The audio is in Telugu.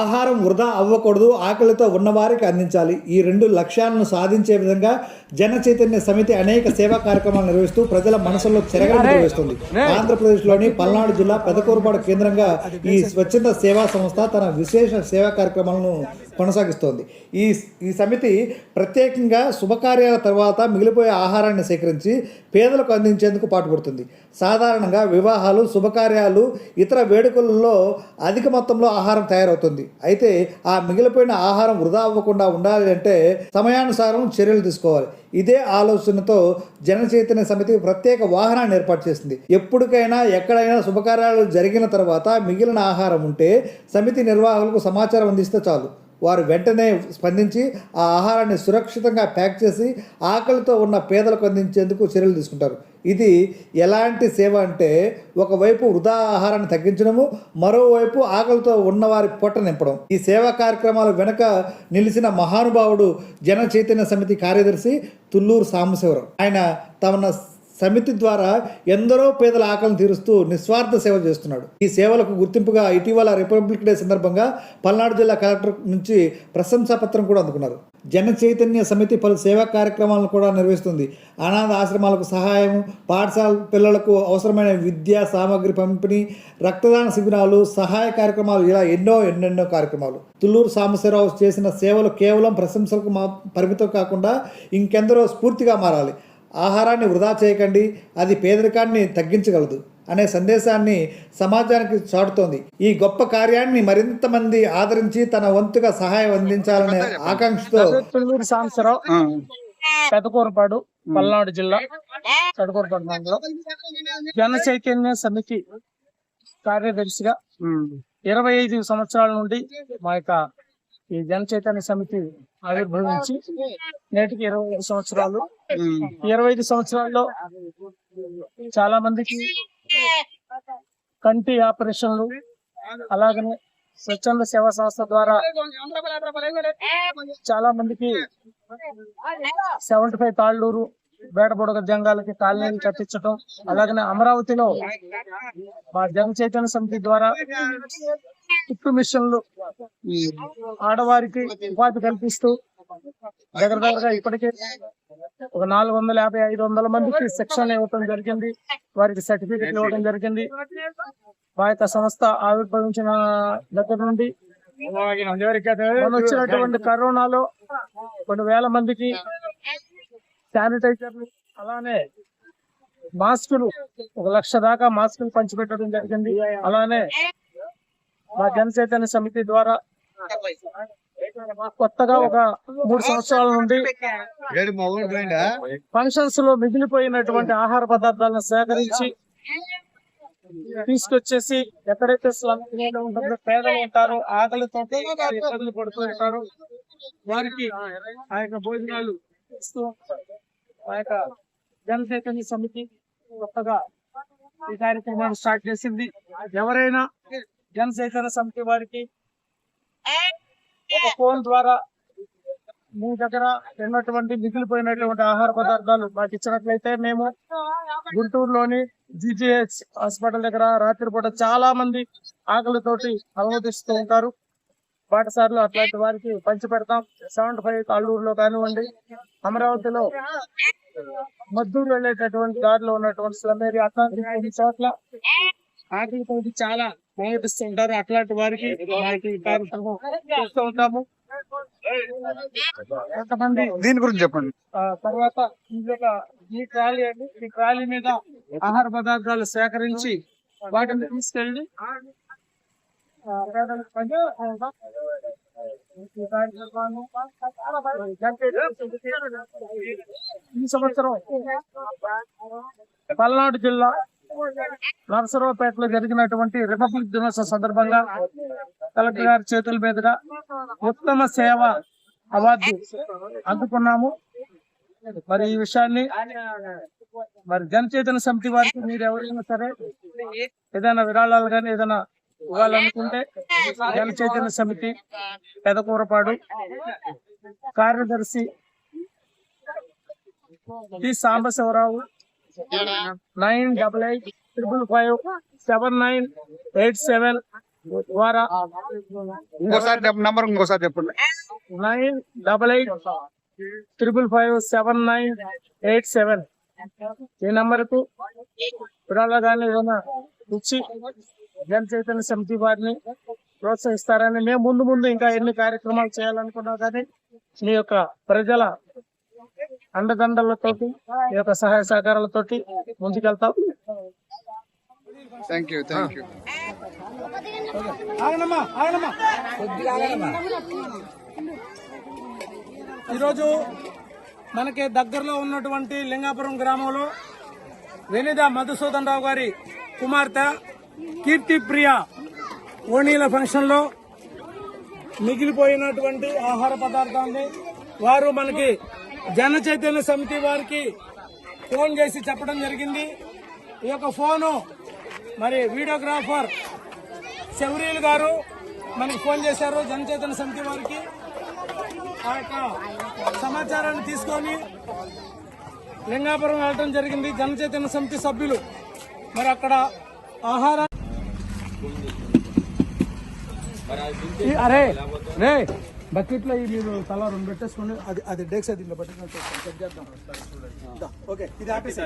ఆహారం వృధా అవ్వకూడదు ఆకలితో ఉన్నవారికి అందించాలి. ఈ రెండు లక్ష్యాలను సాధించే విధంగా జన చైతన్య సమితి అనేక సేవా కార్యక్రమాలు నిర్వహిస్తూ ప్రజల మనసుల్లో చెరగడం నిర్వహిస్తుంది. ఆంధ్రప్రదేశ్లోని పల్నాడు జిల్లా పెదకూరుపాడు కేంద్రంగా ఈ స్వచ్ఛంద సేవా సంస్థ తన విశేష సేవా కార్యక్రమాలను కొనసాగిస్తోంది. ఈ ఈ సమితి ప్రత్యేకంగా శుభకార్యాల తర్వాత మిగిలిపోయే ఆహారాన్ని సేకరించి పేదలకు అందించేందుకు పాటుపడుతుంది. సాధారణంగా వివాహాలు శుభకార్యాలు ఇతర వేడుకలలో అధిక మొత్తంలో ఆహారం తయారవుతుంది. అయితే ఆ మిగిలిపోయిన ఆహారం వృధా అవ్వకుండా ఉండాలి అంటే సమయానుసారం చర్యలు తీసుకోవాలి. ఇదే ఆలోచనతో జనచైతన్య సమితి ప్రత్యేక వాహనాన్ని ఏర్పాటు చేసింది. ఎప్పటికైనా ఎక్కడైనా శుభకార్యాలు జరిగిన తర్వాత మిగిలిన ఆహారం ఉంటే సమితి నిర్వాహకులకు సమాచారం అందిస్తే చాలు. వారు వెంటనే స్పందించి ఆ ఆహారాన్ని సురక్షితంగా ప్యాక్ చేసి ఆకలితో ఉన్న పేదలకు అందించేందుకు చర్యలు తీసుకుంటారు. ఇది ఎలాంటి సేవ అంటే ఒకవైపు వృధా ఆహారాన్ని తగ్గించడము మరోవైపు ఆకలితో ఉన్నవారి పొట్ట నింపడం. ఈ సేవా కార్యక్రమాలు వెనుక నిలిచిన మహానుభావుడు జన చైతన్య సమితి కార్యదర్శి తుల్లూరు సాంబశివరావు. ఆయన తమ సమితి ద్వారా ఎందరో పేదల ఆకలిని తీరుస్తూ నిస్వార్థ సేవ చేస్తున్నాడు. ఈ సేవలకు గుర్తింపుగా ఇటీవల రిపబ్లిక్ డే సందర్భంగా పల్నాడు జిల్లా కలెక్టర్ నుంచి ప్రశంసా పత్రం కూడా అందుకున్నారు. జన చైతన్య సమితి పలు సేవా కార్యక్రమాలను కూడా నిర్వహిస్తుంది. అనాథ ఆశ్రమాలకు సహాయం పాఠశాల పిల్లలకు అవసరమైన విద్యా సామాగ్రి పంపిణీ రక్తదాన శిబిరాలు సహాయ కార్యక్రమాలు ఇలా ఎన్నో ఎన్నెన్నో కార్యక్రమాలు. తుల్లూరు సాంబశివరావు చేసిన సేవలు కేవలం ప్రశంసలకు మా పరిమితం కాకుండా ఇంకెందరో స్ఫూర్తిగా మారాలి. ఆహారాన్ని వృధా చేయకండి అది పేదరికాన్ని తగ్గించగలదు అనే సందేశాన్ని సమాజానికి చాటుతోంది. ఈ గొప్ప కార్యాన్ని మరింత మంది ఆదరించి తన వంతుగా సహాయం అందించాలనే ఆకాంక్షతో పెదకూరపాడు పల్నాడు జిల్లా పెదకూరపాడు మండలం. జన చైతన్య సమితి కార్యదర్శిగా ఇరవై ఐదు సంవత్సరాల నుండి మా యొక్క ఈ జన చైతన్య సమితి ఆవిర్భవించి నేటికి ఇరవై ఐదు సంవత్సరాలు ఇరవై ఐదు సంవత్సరాల్లో చాలా మందికి కంటి ఆపరేషన్లు అలాగనే స్వచ్ఛంద సేవా సంస్థ ద్వారా చాలా మందికి సెవెంటీ ఫైవ్ తాళ్ళూరు బేడబొడగ జంగాలకి కాలనీలు కట్టించడం అలాగనే అమరావతిలో మా జన చైతన్య సమితి ద్వారా కుట్టు మిషన్లు ఆడవారికి ఉపాధి కల్పిస్తూ దగ్గర దగ్గరగా ఇప్పటికే ఒక నాలుగు వందల యాభై ఐదు వందల మందికి శిక్షణ ఇవ్వడం జరిగింది. వారికి సర్టిఫికెట్ ఇవ్వడం జరిగింది. మా యొక్క సంస్థ ఆవిర్భవించిన దగ్గర నుండి వచ్చినటువంటి కరోనాలో కొన్ని వేల మందికి శానిటైజర్లు అలానే మాస్కులు. ఒక లక్ష దాకా మాస్కులు పంచిపెట్టడం జరిగింది. అలానే మా జన చైతన్య సమితి ద్వారా కొత్తగా ఒక మూడు సంవత్సరాల నుండి ఫంక్షన్స్లో మిగిలిపోయినటువంటి ఆహార పదార్థాలను సేకరించి తీసుకొచ్చేసి ఎక్కడైతే ఉంటుందో పేదలు ఉంటారో ఆకలితో ఇబ్బందులు పడుతూ ఉంటారు వారికి ఆ యొక్క భోజనాలు ఇస్తూ ఆ యొక్క జన సమితి కొత్తగా ఈ కార్యక్రమాన్ని స్టార్ట్ చేసింది. ఎవరైనా జన సమితి వారికి ఒక ఫోన్ ద్వారా మీ దగ్గర ఉన్నటువంటి మిగిలిపోయినటువంటి ఆహార పదార్థాలు మాకు ఇచ్చినట్లయితే మేము గుంటూరులోని జిజిహెచ్ హాస్పిటల్ దగ్గర రాత్రిపూట చాలా మంది ఆకలితోటి అనుమతిస్తూ ఉంటారు. పాఠశాలలో అట్లాంటి వారికి పంచి పెడతాం. సెవెంటీ ఫైవ్ అల్లూరులో కానివ్వండి అమరావతిలో మద్దూరు వెళ్ళేటటువంటి దారిలో ఉన్నటువంటి స్లమ్ ఏరియా అట్లాంటి చోట్ల ఆకలితోటి చాలా ఉంటారు అట్లాంటి వారికి కార్యక్రమం చేస్తూ ఉంటాము. కొంతమంది దీని గురించి చెప్పండి. తర్వాత ఇంకొక ఈ ట్రాలీ అండి. ఈ ట్రాలీ మీద ఆహార పదార్థాలు సేకరించి వాటిని తీసుకెళ్ళి ఈ సంవత్సరం పల్నాడు జిల్లా నరసరావుపేటలో జరిగినటువంటి రిపబ్లిక్ దినోత్సవం సందర్భంగా కలెక్టర్ గారి చేతుల మీదుగా ఉత్తమ సేవ అవార్డు అందుకున్నాము. మరి ఈ విషయాన్ని మరి జనచేతన సమితి వారికి మీరు ఎవరైనా సరే ఏదైనా విరాళాలు కానీ ఏదైనా ఇవ్వాలనుకుంటే జనచైతన్య సమితి పెదకూరపాడు కార్యదర్శి T Sambasivarao nine double eight triple five seven nine eight seven ద్వారా ఇంకోసారి నంబర్ ఇంకోసారి చెప్పండి. Nine double eight triple five seven nine eight seven ఈ నంబర్కు విడాల కానీ ఏదైనా ఇచ్చి జన చైతన్య సమితి వారిని ప్రోత్సహిస్తారని మేము ముందు ముందు ఇంకా ఎన్ని కార్యక్రమాలు చేయాలనుకున్నా కానీ మీ యొక్క ప్రజల అండదండలతోటి ఈ యొక్క సహాయ సహకారాలతోటి ముందుకెళ్తాం. థ్యాంక్ యూ థ్యాంక్ యూ ఈరోజు మనకి దగ్గరలో ఉన్నటువంటి లింగాపురం గ్రామంలో వెనిద మధుసూదన్ రావు గారి కుమార్తె కీర్తి ప్రియ ఓణీల ఫంక్షన్లో మిగిలిపోయినటువంటి ఆహార పదార్థాన్ని వారు మనకి జన చైతన్య సమితి వారికి ఫోన్ చేసి చెప్పడం జరిగింది. ఈ యొక్క ఫోను మరి వీడియోగ్రాఫర్ శౌరీల్ గారు మనకి ఫోన్ చేశారు జనచేతన సమితి వారికి. ఆ యొక్క సమాచారాన్ని తీసుకొని లింగాపురం వెళ్ళడం జరిగింది జనచైతన్య సమితి సభ్యులు. మరి అక్కడ ఆహార ఈ- అరే రే బకెట్లో మీరు తల రెండు పెట్టేసుకుని అది అది డేక్స్ దీంట్లో పట్టుకుని చెక్ చేద్దాం. ఓకే ఇది ఆపేసి